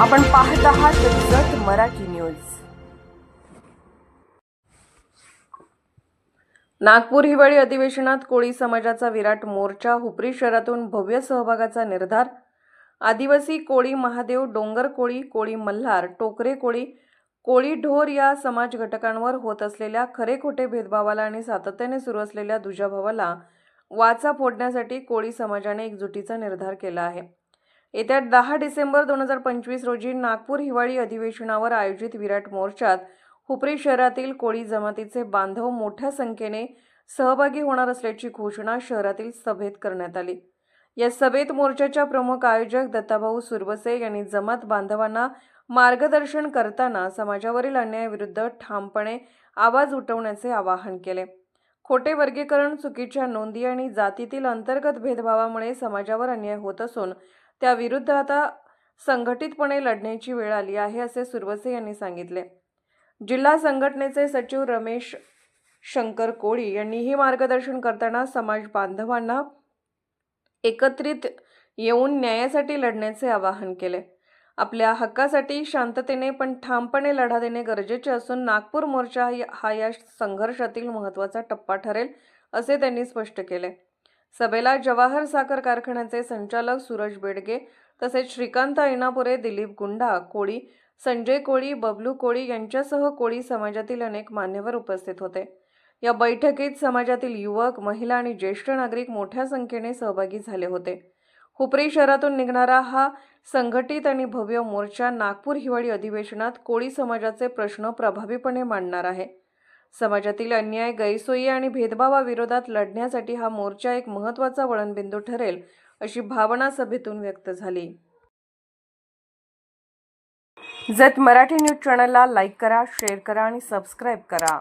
आपण पाहत आहात जत मराठी न्यूज. नागपूर हिवाळी अधिवेशनात कोळी समाजाचा विराट मोर्चा हुपरी शहरातून भव्य सहभागाचा निर्धार आदिवासी कोळी महादेव डोंगर कोळी कोळी मल्हार टोकरे कोळी कोळी ढोर या समाज घटकांवर होत असलेल्या खरे खोटे भेदभावाला आणि सातत्याने सुरू असलेल्या दुजाभावाला वाचा फोडण्यासाठी कोळी समाजाने एकजुटीचा निर्धार केला आहे. येत्या दहा डिसेंबर दोन हजार पंचवीस रोजी नागपूर हिवाळी अधिवेशनावर आयोजित विराट मोर्चात हुपरी शहरातील कोळी जमातीचे बांधव मोठ्या संख्येने सहभागी होणार असल्याची घोषणा शहरातील सभेत करण्यात आली. या सभेत मोर्चाच्या प्रमुख आयोजक दत्ताभाऊ सुरवसे यांनी जमात बांधवांना मार्गदर्शन करताना समाजावरील अन्यायाविरुद्ध ठामपणे आवाज उठवण्याचे आवाहन केले. खोटे वर्गीकरण चुकीच्या नोंदी आणि जातीतील अंतर्गत भेदभावामुळे समाजावर अन्याय होत असून त्याविरुद्ध आता संघटितपणे लढण्याची वेळ आली आहे असे सुरवसे यांनी सांगितले. जिल्हा संघटनेचे सचिव रमेश शंकर कोळी यांनीही मार्गदर्शन करताना समाज बांधवांना एकत्रित येऊन न्यायासाठी लढण्याचे आवाहन केले. आपल्या हक्कासाठी शांततेने पण ठामपणे लढा देणे गरजेचे असून नागपूर मोर्चा हा- हा या संघर्षातील महत्त्वाचा टप्पा ठरेल असे त्यांनी स्पष्ट केले. सभेला जवाहर साखर कारखान्याचे संचालक सूरज बेडगे तसेच श्रीकांत ऐनापुरे दिलीप गुंडा कोळी संजय कोळी बबलू कोळी यांच्यासह कोळी समाजातील अनेक मान्यवर उपस्थित होते. या बैठकीत समाजातील युवक महिला आणि ज्येष्ठ नागरिक मोठ्या संख्येने सहभागी झाले होते. हुपरी शहरातून निघणारा हा संघटित आणि भव्य मोर्चा नागपूर हिवाळी अधिवेशनात कोळी समाजाचे प्रश्न प्रभावीपणे मांडणार आहे. समाजातील अन्याय गैरसोयी आणि भेदभावाविरोधात लढण्यासाठी हा मोर्चा एक महत्त्वाचा वळणबिंदू ठरेल अशी भावना सभेतून व्यक्त झाली. जत मराठी न्यूज चॅनलला लाईक करा शेअर करा आणि सबस्क्राईब करा.